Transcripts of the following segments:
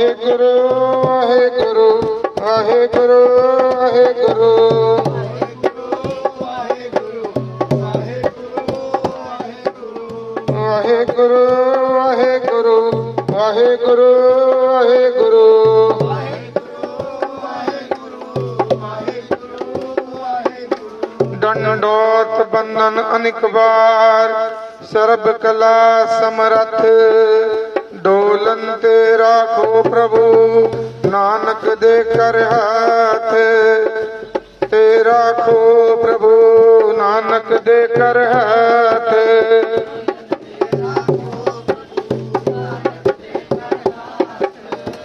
ਵਾਹਿਗੁਰੂ ਵਾਹਿਗੁਰੂ ਵਾਹਿਗੁਰੂ ਵਾਹਿਗੁਰੂ। ਵਾਹਿਗੁਰੂ ਵਾਹਿਗੁਰੂ ਵਾਹਿਗੁਰੂ ਵਾਹਿਗੁਰੂ। ਡੰਡੋਤ ਬੰਨਨ ਅਨਿਕ ਵਾਰ, ਸਰਬ ਕਲਾ ਸਮਰਥ। ਡੋਲਨ ਤੇ ਰਾਖੋ ਪ੍ਰਭੂ, ਨਾਨਕ ਦੇ ਕਰ ਹੱਥ। ਤੇ ਰਾਖੋ ਪ੍ਰਭੂ, ਨਾਨਕ ਦੇ ਕਰ ਹੱਥ।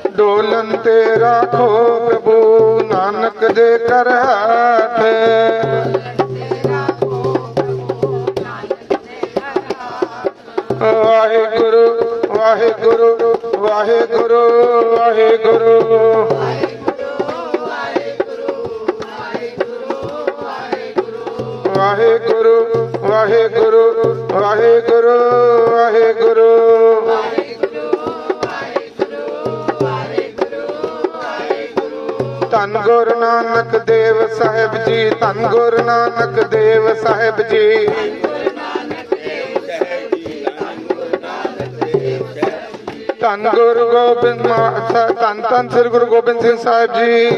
ਡੋਲਨ ਤੇ ਰਾਖੋ ਪ੍ਰਭੂ, ਨਾਨਕ ਦੇ ਕਰ ਹੱਥ। ਵਾਹਿਗੁਰੂ ਵਾਹਿਗੁਰੂ ਵਾਹਿਗੁਰੂ ਵਾਹਿਗੁਰੂ। ਵਾਹਿਗੁਰੂ ਵਾਹਿਗੁਰੂ ਵਾਹਿਗੁਰੂ ਵਾਹਿਗੁਰੂ। ਧੰਨ ਗੁਰੂ ਨਾਨਕ ਦੇਵ ਸਾਹਿਬ ਜੀ, ਧੰਨ ਗੁਰੂ ਨਾਨਕ ਦੇਵ ਸਾਹਿਬ ਜੀ। ਧੰਨ ਗੁਰੂ ਗੋਬਿੰਦ ਮਾ- ਧੰਨ ਧੰਨ ਸ੍ਰੀ ਗੁਰੂ ਗੋਬਿੰਦ ਸਿੰਘ ਸਾਹਿਬ ਜੀ।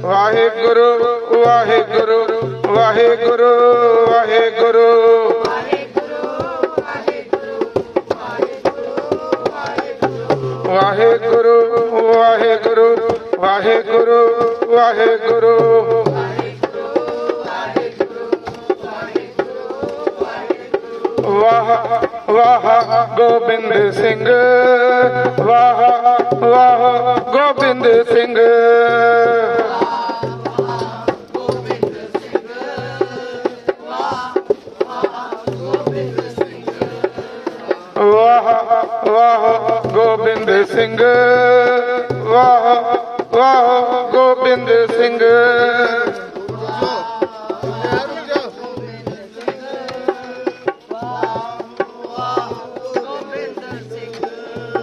ਵਾਹਿਗੁਰੂ ਵਾਹਿਗੁਰੂ ਵਾਹਿਗੁਰੂ ਵਾਹਿਗੁਰੂ। ਵਾਹਿਗੁਰੂ ਵਾਹਿਗੁਰੂ ਵਾਹਿਗੁਰੂ ਵਾਹਿਗੁਰੂ। ਵਾਹ ਗੋਬਿੰਦ ਸਿੰਘ, ਵਾਹ ਵਾਹ ਗੋਬਿੰਦ ਸਿੰਘ। ਵਾਹ ਵਾਹ ਗੋਬਿੰਦ ਸਿੰਘ, ਵਾਹ ਵਾਹ ਗੋਬਿੰਦ ਸਿੰਘ।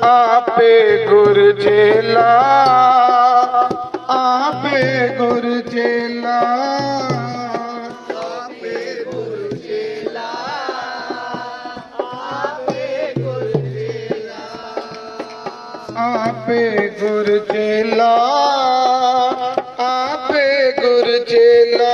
ਆਪੇ ਗੁਰ ਚੇਲਾ ਆਪੇ ਗੁਰ ਚੇਲਾ। ਆਪੇ ਗੁਰ ਚੇਲਾ ਆਪੇ ਗੁਰ ਚੇਲਾ। ਆਪੇ ਗੁਰ ਚੇਲਾ ਆਪੇ ਗੁਰ ਚੇਲਾ।